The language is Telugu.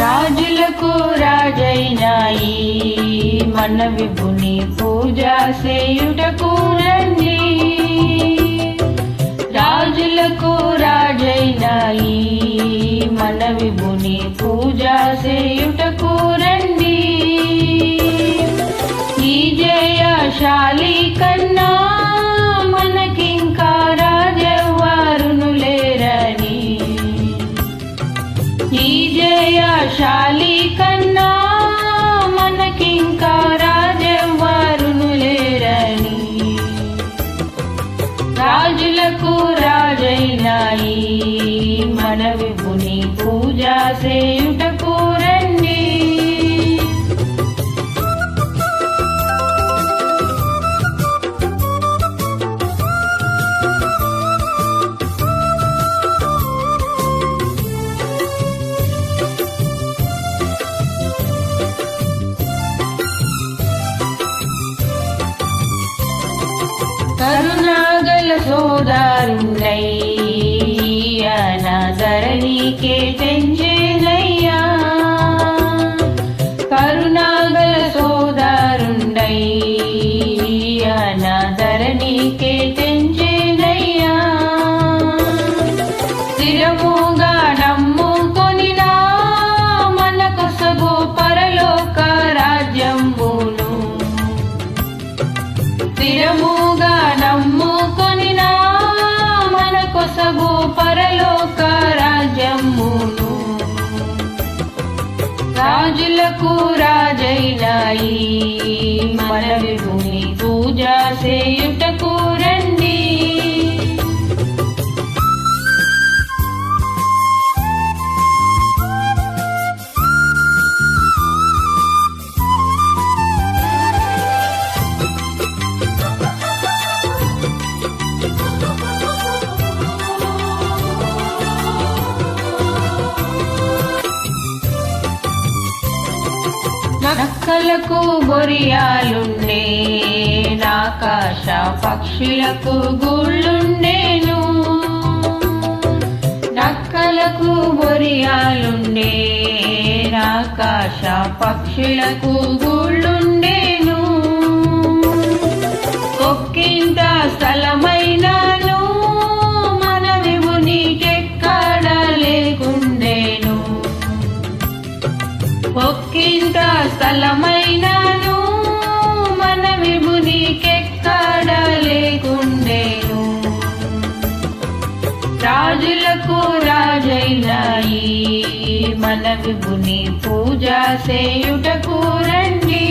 రాజులకు రాజైనాయి. మన విభుని పూజ చేయుటకు రండి. రాజులకు రాజైనాయి. మన పూజ చేయుటకు కరుణాగల సోదారుండై ధరణికే తెంచేనయ్యా जल कुराज मन विभूमि पूजा सेयुट कूरन् నక్కలకు బొరియాలుండే నాకాశ పక్షులకు గుళ్ళుండేను. నక్కలకు బొరియాలుండే నాకాశ పక్షులకు గుళ్ళు స్థలమైనాను మన విభునికెక్కడ లేకుండేను. రాజులకు రాజైనాయి మన విభుని పూజ చేయుటకు రండి.